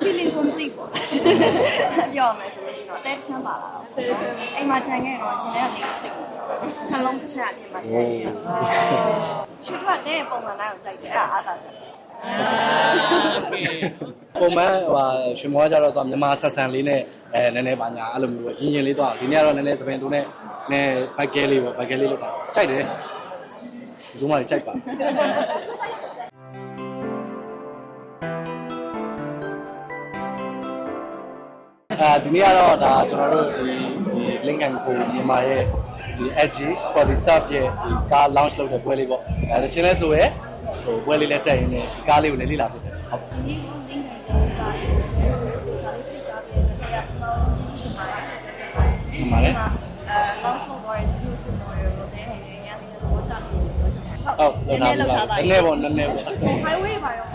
feeling complete ပေါ့ပြောရမယ်ဆိုလို့ရှိရင်တော့တဲချမ်းပါလာတော့အိမ်မှာခြံခဲ့တော့ရှင်လည်းလေးစိတ်နှလုံးတစ်ချက်အပြင်မှာခြံခဲ့ရချွတ်ထွက်တဲ့ပုံစံတိုင်းကိုကြိုက်တယ်အဲ့ဒါအားသာတယ်ပုံမှန်ဟိုရွှေမောကကြတော့သူမြန်မာဆက်ဆန်လေးနဲ့အဲနည်းနည်းပါညာအဲ့လိုမျိုးပဲရင်းရင်းလေးတော့ဒီနေ့ကတော့နည်းနည်းစပင်သူနဲ့နည်းဘိုက်ကဲလေးပေါ့ဘိုက်ကဲလေးလောက်တာကြိုက်တယ်ဇုံးမလေးကြိုက်ပါ အာဒီနေ့ကတော့ဒါကျွန်တော်တို့ဒီဒီ link and co မြန်မာရဲ့ဒီ edge sporty surf ရဲ့ဒီကား launch လုပ်တဲ့ပွဲလေးပေါ့အဲတချင်းလဲဆိုရဲဟိုပွဲလေးလည်းတက်ရင်းနဲ့ဒီကားလေးကိုလည်းလေ့လာဖြစ်တယ်ဟုတ်ဒီလိုနေနေတော့ဒါလေးကိုရှာလေးပြကြပြီးတော့ရအောင်ချင်ပါတယ်အဲ launch လုပ်တော့ဒီလိုဆိုတော့ရောတဲ့ဟဲ့ရန်နေတော့တာလို့ဟုတ်လောက်တာလောက်တာနည်းနည်းပေါ့နည်းနည်းပေါ့ highway ပါရော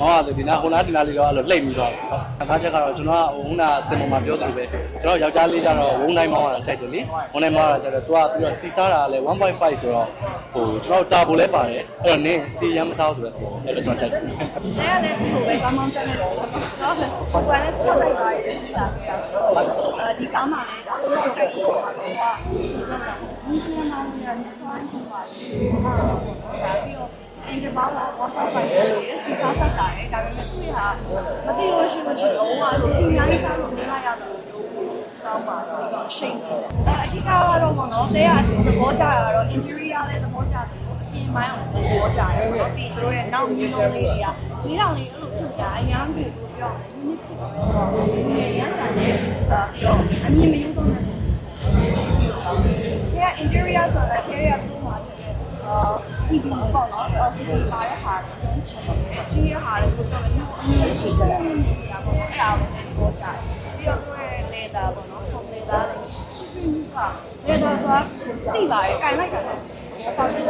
မောင်ရမောင်ကဒီနာဟိုနာဒီနာလေးတော့အဲ့လိုလှိမ့်ပြီးသွားတယ်ဟုတ်ခါချက်ကတော့ကျွန်တော်ကဟိုဟိုနာစင်ပေါ်မှာပြောသလိုပဲကျွန်တော်ယောက်ျားလေးကျတော့ဝုန်းတိုင်းမောင်းရတာကြိုက်တယ်လေဝုန်းတိုင်းမောင်းရတာကျတော့သူကပြီးတော့စီစားတာလည်း1.5ဆိုတော့ဟိုကျွန်တော်တာဘိုလည်းပါတယ်အဲ့တော့နင်းစီရမ်းမစားဆိုတော့အဲ့လိုကျွန်တော်ကြိုက်တယ်လဲလည်းဒီလိုပဲကောင်းကောင်းတက်နေတော့တော့ဟိုကလည်းဆက်လိုက်ပါရဲ့ဒီလာပြအဲဒီကားမှလည်းဒါဆိုတော့ဒီကတော့ဒီကမှာလည်းရတယ်ဆိုရင်ပါဒါပြီးတော့ အင်ဂျင်ပါလာဝါဖာဖိုင်ရဲ့စီစားဆက်တာရဲ့ဒါပေမဲ့သူကမသိလို့ရှိလို့ရှိတော့ဟိုကစီညာရေးစားလို့နေရရတယ်လို့တောင်းပါတော့ရှိန်တယ်အဓိကကတော့ပေါ့နော်တဲကသဘောကျတာကတော့ interior လည်းသဘောကျတယ်အပြင်ပိုင်းအောင်သဘောကျတယ်ပေါ့ပြီးသူတို့ရဲ့နောက်မျိုးလုံးလေးတွေကဒီတောင်လေးအဲ့လိုဖြစ်တာအများကြီးကိုပြောတယ်နည်းနည်းဖြစ်တော့တယ်ရမ်းကြတယ်ပြီးတော့အမြင်မယူတော့ဘူးဒီက interior ဆိုတာ interior ကိုမှာတယ်အာ ဒီဒီပေါ့နော်အော်ဒီပါရဟာဒီရဟာလည်းကိုတော့မျိုးအမြင်ရှိတယ်နေတာပေါ့အဲ့ဒါကိုလည်းပြောကြတယ်ပြီးတော့သူရဲ့ leather ပေါ့နော် from leather လေးရှိပြီးက leather ဆိုတာသိပါရဲ့ကန်လိုက်တာလည်းဆောက်တယ်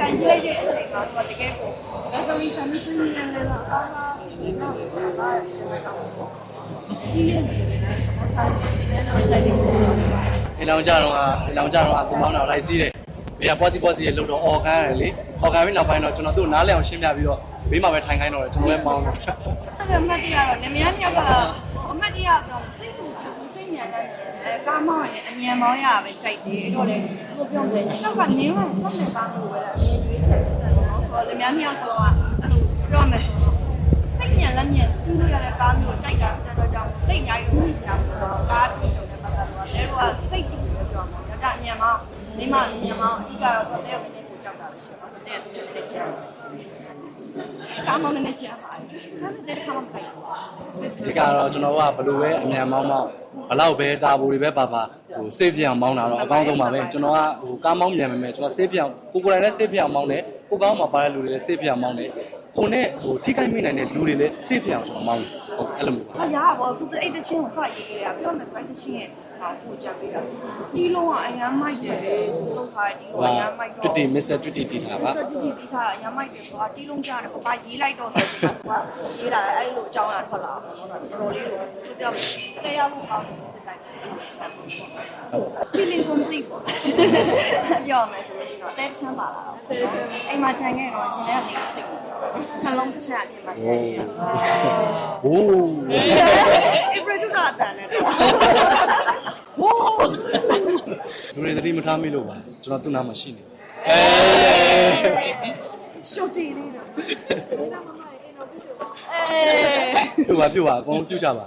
ကန်ကြည့်လိုက်တဲ့အချိန်မှာသူကတကယ်ကို luxury family နဲ့လည်းအကောင်းလားဒီတော့ဘာလဲဒီလိုတော့ဒီလိုမျိုးနဲ့ဆက်ဆိုင်နေတော့ကြိုက်တယ်အင်လောင်ကြတော့ကအင်လောင်ကြတော့ကသူမောင်းတာလိုက်စီးတယ် ဘေးကပေါ့စီပေါ့စီရဲ့လို့တော့အော်ခန်းရတယ်လေအော်ခန်းပြီးနောက်ပိုင်းတော့ကျွန်တော်သူ့နားလဲအောင်ရှင်းပြပြီးတော့ဘေးမှာပဲထိုင်ခိုင်းတော့တယ်ကျွန်တော်လည်းမောင်းတယ်အဲ့ဒါမှတ်တရတော့နေမရမြောက်ကအမှတ်တရဆိုစိတ်ကူစိတ်မြန်တဲ့အဲကားမောင်းရင်အမြန်မောင်းရပဲကြိုက်တယ်တော့လေဘယ်ပြောမလဲရှောက်ကနေမှပုံနဲ့ကားလို့ပဲအရင်ရွေးချက်တယ်နော်ဆိုတော့နေမရမြောက်ဆိုတော့အဲ့လိုပြောမယ်ဆိုတော့စိတ်မြန်လက်မြန်သူ့လို့ရတဲ့ကားမျိုးကြိုက်တာတဲ့တော့ကြောင့်စိတ်ညာယူမိကြဆိုတော့ကားတူတယ်ပတ်သက်တော့အဲတော့စိတ်တူတယ်ပြောမှာဒါကအမြန်မော င်းနေမှမြန်မောင်းအဓိကတော့တဲ့ဝင်နေကိုကြောက်တာပဲရှိတော့တဲ့သူတွေချက်ကားမောင်းနေကြပါတယ်ဒါနဲ့တဲ့ခါမှမခိုက်ဘူးဒီကတော့ကျွန်တော်ကဘလို့ပဲအမြန်မောင်းမောင်းဘလောက်ပဲတာဘူတွေပဲပါပါဟိုစေးပြောင်မောင်းတာတော့အကောင်းဆုံးပါပဲကျွန်တော်ကဟိုကားမောင်းမြန်မယ်မယ်ကျွန်တော်စေးပြောင်ကိုကိုယ်တိုင်လည်းစေးပြောင်မောင်းတယ်ကိုကောင်းမှာပါတဲ့လူတွေလည်းစေးပြောင်မောင်းတယ်ကိုနဲ့ဟိုထိခိုက်မိနိုင်တဲ့လူတွေလည်းစေးပြောင်ကျွန်တော်မောင်းတယ်ဟုတ်အဲ့လိုမျိုးပါ။အရာဘောသူအဲ့တချင်းကိုစရေးခဲ့ရပြောမယ်ဆိုတချင်းရဲ့ ဟာကိုကြပေးတာ။ဒီလုံးကအရန်မိုက်တယ်လို့ခါဒီလုံးအရန်မိုက်တော့တွတီမစ္စတာတွတီတီလာပါစတူဒီတီထားအရန်မိုက်တယ်ဆိုတာဒီလုံးကြားတယ်ဘာရေးလိုက်တော့ဆိုတော့သူကရေးလာတယ်အဲ့လိုအကြောင်းအရာထွက်လာတော့တော်တော်လေးကိုသူပြောမယ်။တရားမှုကောင်းတယ်စစ်တိုင်း feeling complete ပေါ့ပြောမယ်ဆိုလို့ရှိရင်တော့တဲချမ်းပါလာတော့အိမ်မှာခြံခဲ့တော့ရှင်လည်းလေးစိတ်နှလုံးတစ်ချက်အပြင်မှာခြံခဲ့ရဟိုးအေပရတူတာတန်တယ်ဟိုး လူ တွေသတိမထားမိလို့ပါကျွန်တော်သူ့နားမှာရှိနေအဲရှုပ်တီလေးတော့အဲပြုတ်ပါပြုတ်ပါအကုန်ပြုတ်ကြပါ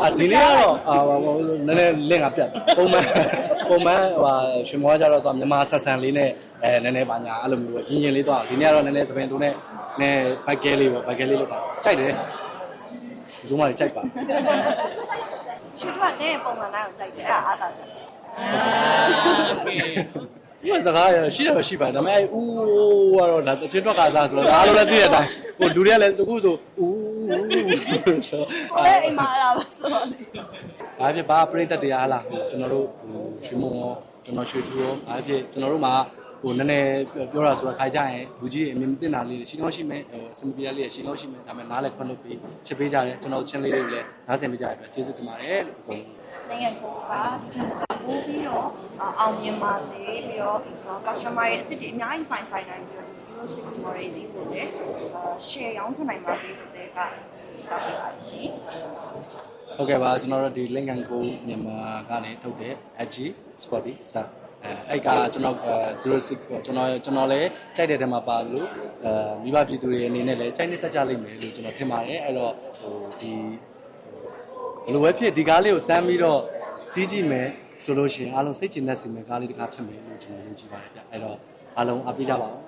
အာဒီနေ့ကတော့အာဟိုနည်းနည်းလင့်ကပြတ်ပုံမှန်ပုံမှန်ဟိုရွှေမောကကြတော့သူမြန်မာဆက်ဆန်လေးနဲ့အဲနည်းနည်းပါညာအဲ့လိုမျိုးရင်းရင်းလေးတော့ဒီနေ့ကတော့နည်းနည်းစပင်သူနဲ့နည်းဘိုက်ကဲလေးပေါ့ဘိုက်ကဲလေးလောက်တာကြိုက်တယ်ဇုံးမလေးကြိုက်ပါချွတ်ထွက်တဲ့ပုံစံတိုင်းကိုကြိုက်တယ်အဲ့ဒါအားသာ တယ်ဒီစကားရရှိတယ်ရှိပါတယ်ဒါပေမဲ့အဲဦးကတော့ဒါတစ်ချင်းထွက်ကစားဆိုတော့အားလုံးလည်းသိတဲ့အတိုင်းဟိုလူတွေကလည်းတခုဆိုဦးဆိုကိုလည်းအိမ်မှာအဲ့ဒါပဲဆိုတော့လေဘာဖြစ်ပါပြိသက်တရားဟလားကျွန်တော်တို့ဟိုရွှေမုံရောကျွန်တော်ရွှေထူရောဘာဖြစ်ကျွန်တော်တို့မှာ ဟိုနည်းနည်းပြောတာဆိုတာခါကြရင်လူကြီးအမြင်မသိတာလေးရှိလို့ရှိမယ်ဟိုစမပြလေးရှိလို့ရှိမယ်ဒါပေမဲ့နားလည်းခွင့်လို့ပြီးချက်ပေးကြတယ်ကျွန်တော်ချင်းလေးတွေကိုလည်းနားသင်ပေးကြတယ်ပြကျေးဇူးတင်ပါတယ်လို့အကုန်နိုင်ငံကိုကဒီထက်ပိုပြီးတော့အောင်မြင်ပါစေပြီးတော့ customer ရဲ့အစ်စ်တွေအများကြီးပိုင်ဆိုင်နိုင်ပြီးတော့06 model ကြီးကိုလည်း share ရောင်းထနိုင်ပါစေဆိုတဲ့ကတောင်းပေးပါရှင်ဟုတ်ကဲ့ပါကျွန်တော်တို့ဒီ link and go မြန်မာကနေထုတ်တဲ့ edge sporty စာ အဲအဲ့ကကျွန်တော်06ပေါ့ကျွန်တော်ကျွန်တော်လည်းကြိုက်တဲ့ထဲမှာပါလို့အဲမိဘပြည်သူတွေအနေနဲ့လည်းကြိုက်နေတတ်ကြလိမ့်မယ်လို့ကျွန်တော်ထင်ပါတယ်အဲ့တော့ဟိုဒီဘယ်လိုပဲဖြစ်ဒီကားလေးကိုစမ်းပြီးတော့စီးကြည့်မယ်ဆိုလို့ရှိရင်အားလုံးစိတ်ကျဉ်သက်စေမယ့်ကားလေးတစ်ခါဖြစ်မယ်လို့ကျွန်တော်ယုံကြည်ပါတယ်ဗျအဲ့တော့အားလုံးအားပေးကြပါဦး